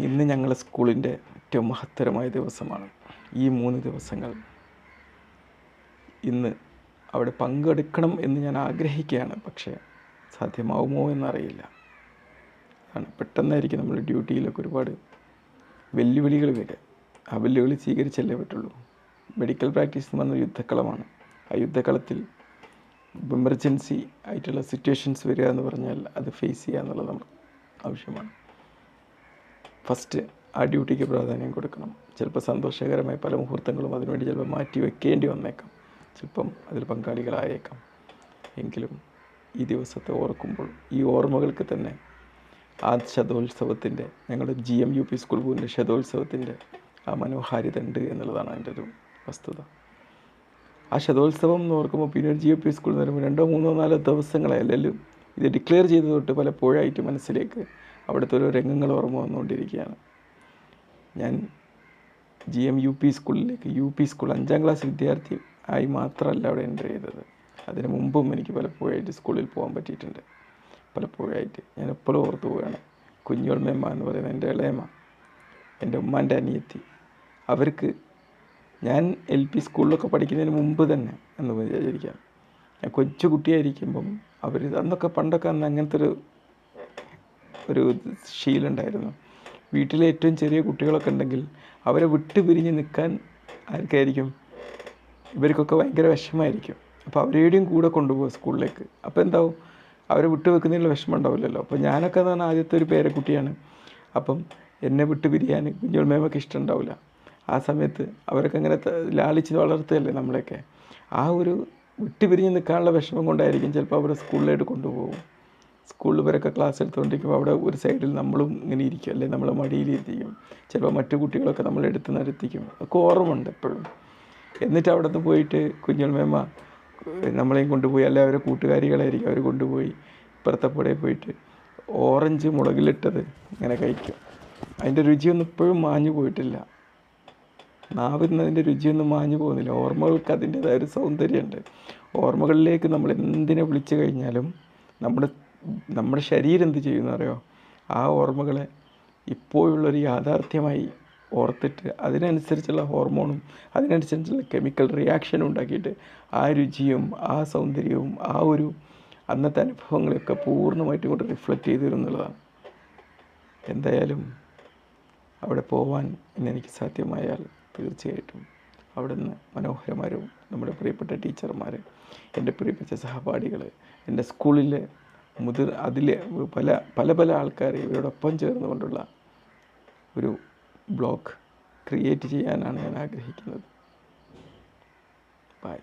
ഇന്ന് ഞങ്ങളുടെ സ്കൂളിന്റെ ഏറ്റവും മഹത്തരമായ ദിവസമാണ്. ഈ മൂന്ന് ദിവസങ്ങൾ ഇന്ന് അവിടെ പങ്കെടുക്കണം എന്ന് ഞാൻ ആഗ്രഹിക്കുകയാണ്. പക്ഷേ സാധ്യമാവുമോ എന്നറിയില്ല. ആണ് പെട്ടെന്നായിരിക്കും നമ്മൾ ഡ്യൂട്ടിയിലൊക്കെ ഒരുപാട് വെല്ലുവിളികൾ വരെ ആ വെല്ലുവിളി സ്വീകരിച്ചല്ലേ പറ്റുള്ളൂ. മെഡിക്കൽ പ്രാക്ടീസ് എന്ന് പറഞ്ഞ യുദ്ധക്കളമാണ്. ആ യുദ്ധക്കളത്തിൽ എമർജൻസി ആയിട്ടുള്ള സിറ്റുവേഷൻസ് വരിക എന്ന് പറഞ്ഞാൽ അത് ഫേസ് ചെയ്യുക എന്നുള്ളത് നമ്മൾ ആവശ്യമാണ്. ഫസ്റ്റ് ആ ഡ്യൂട്ടിക്ക് പ്രാധാന്യം കൊടുക്കണം. ചിലപ്പോൾ സന്തോഷകരമായ പല മുഹൂർത്തങ്ങളും അതിനുവേണ്ടി ചിലപ്പോൾ മാറ്റി വെക്കേണ്ടി വന്നേക്കാം. ചിലപ്പം അതിൽ പങ്കാളികളായേക്കാം. എങ്കിലും ഈ ദിവസത്തെ ഓർക്കുമ്പോൾ ഈ ഓർമ്മകൾക്ക് തന്നെ ആ ശതോത്സവത്തിന്റെ ഞങ്ങളുടെ G M U P school പൂവിന്റെ ശതോത്സവത്തിന്റെ ആ മനോഹാരിത ഉണ്ട് എന്നുള്ളതാണ് അതിന്റെ ഒരു വസ്തുത. ആ ശതോത്സവം എന്ന് ഓർക്കുമ്പോൾ പിന്നെ ജി എം പി സ്കൂൾ എന്ന് പറയുമ്പോൾ രണ്ടോ മൂന്നോ നാലോ ദിവസങ്ങളെ അല്ലെങ്കിൽ ഇത് ഡിക്ലെയർ ചെയ്ത് തൊട്ട് പലപ്പോഴായിട്ട് മനസ്സിലേക്ക് അവിടുത്തെ ഓരോ രംഗങ്ങൾ ഓർമ്മ വന്നുകൊണ്ടിരിക്കുകയാണ്. ഞാൻ ജി എം യു പി സ്കൂളിലേക്ക് യു പി സ്കൂൾ അഞ്ചാം ക്ലാസ് വിദ്യാർത്ഥി ആയി മാത്രമല്ല അവിടെ എന്റർ ചെയ്തത്. അതിന് മുമ്പും എനിക്ക് പലപ്പോഴായിട്ട് സ്കൂളിൽ പോകാൻ പറ്റിയിട്ടുണ്ട്. പലപ്പോഴായിട്ട് ഞാൻ എപ്പോഴും ഓർത്തു പോവുകയാണ്. കുഞ്ഞോൾമേമ്മ എന്ന് പറയുന്ന എന്റെ ഇളയമ്മ എന്റെ ഉമ്മാന്റെ അനിയത്തി. അവർക്ക് ഞാൻ എൽ പി സ്കൂളിലൊക്കെ പഠിക്കുന്നതിന് മുമ്പ് തന്നെ എന്ന് വിചാരിക്കാം ഞാൻ കൊച്ചു കുട്ടിയായിരിക്കുമ്പം അവർ അന്നൊക്കെ പണ്ടൊക്കെ അന്ന് അങ്ങനത്തെ ഒരു ഒരു ശീലം ഉണ്ടായിരുന്നു വീട്ടിലെ ഏറ്റവും ചെറിയ കുട്ടികളൊക്കെ ഉണ്ടെങ്കിൽ അവരെ വിട്ട് പിരിഞ്ഞ് നിൽക്കാൻ ആർക്കായിരിക്കും? ഇവർക്കൊക്കെ ഭയങ്കര വിഷമമായിരിക്കും. അപ്പോൾ അവരുടെയും കൂടെ കൊണ്ടുപോകും സ്കൂളിലേക്ക്. അപ്പോൾ എന്താവും? അവരെ വിട്ട് വെക്കുന്നതിൽ വിഷമം ഉണ്ടാവില്ലല്ലോ. അപ്പോൾ ഞാനൊക്കെ എന്ന് പറഞ്ഞാൽ ആദ്യത്തെ ഒരു പേരക്കുട്ടിയാണ്. അപ്പം എന്നെ വിട്ട് പിരിയാൻ കുഞ്ഞുമേമൊക്കെ ഇഷ്ടമുണ്ടാവില്ല ആ സമയത്ത് അവരൊക്കെ അങ്ങനെ ലാളിച്ച് വളർത്തുകയല്ലേ നമ്മളെയൊക്കെ. ആ ഒരു വിട്ട് പിരിഞ്ഞ് നിൽക്കാനുള്ള വിഷമം കൊണ്ടായിരിക്കും ചിലപ്പോൾ അവരെ സ്കൂളിലായിട്ട് കൊണ്ടുപോകും. സ്കൂളിൽ ഇവരൊക്കെ ക്ലാസ് എടുത്തുകൊണ്ടിരിക്കുമ്പോൾ അവിടെ ഒരു സൈഡിൽ നമ്മളും ഇങ്ങനെ ഇരിക്കും അല്ലെ? നമ്മളെ മടിയിലിരിക്കും ചിലപ്പോൾ മറ്റു കുട്ടികളൊക്കെ നമ്മൾ എടുത്ത് നിരത്തിക്കും ഒക്കെ ഓർമ്മയുണ്ട് എപ്പോഴും. എന്നിട്ട് അവിടെ നിന്ന് പോയിട്ട് കുഞ്ഞുമേമ്മ നമ്മളെയും കൊണ്ടുപോയി. അല്ലെ അവരെ കൂട്ടുകാരികളായിരിക്കും അവർ കൊണ്ടുപോയി ഇപ്പുറത്തെ പുഴയിൽ പോയിട്ട് ഓറഞ്ച് മുളകിലിട്ടത് ഇങ്ങനെ കഴിക്കും. അതിന്റെ രുചിയൊന്നും ഇപ്പോഴും മാഞ്ഞു പോയിട്ടില്ല. നാവിന്നതിന്റെ രുചിയൊന്നും മാഞ്ഞു പോകുന്നില്ല. ഓർമ്മകൾക്ക് അതിന്റെതായ ഒരു സൗന്ദര്യമുണ്ട്. ഓർമ്മകളിലേക്ക് നമ്മൾ എന്തിനെ വിളിച്ചു കഴിഞ്ഞാലും നമ്മുടെ നമ്മുടെ ശരീരം എന്ത് ചെയ്യുമെന്ന് അറിയോ? ആ ഓർമ്മകളെ ഇപ്പോഴുള്ളൊരു യാഥാർത്ഥ്യമായി ഓർത്തിട്ട് അതിനനുസരിച്ചുള്ള ഹോർമോണും അതിനനുസരിച്ചുള്ള കെമിക്കൽ റിയാക്ഷനും ഉണ്ടാക്കിയിട്ട് ആ രുചിയും ആ സൗന്ദര്യവും ആ ഒരു അന്നത്തെ അനുഭവങ്ങളെയൊക്കെ പൂർണമായിട്ടും കൊണ്ട് റിഫ്ലക്റ്റ് ചെയ്തു തരും എന്നുള്ളതാണ്. എന്തായാലും അവിടെ പോവാൻ ഇന്നെനിക്ക് സാധ്യമായാൽ തീർച്ചയായിട്ടും. അവിടുന്ന് മനോഹരമാരും നമ്മുടെ പ്രിയപ്പെട്ട ടീച്ചർമാർ എന്റെ പ്രിയപ്പെട്ട സഹപാഠികൾ എന്റെ സ്കൂളിലെ മുതിർ അതിലെ പല പല പല ആൾക്കാർ ഇവരോടൊപ്പം ചേർന്നുകൊണ്ടുള്ള ഒരു ബ്ലോക്ക് ക്രിയേറ്റ് ചെയ്യാനാണ് ഞാൻ ആഗ്രഹിക്കുന്നത്. ബൈ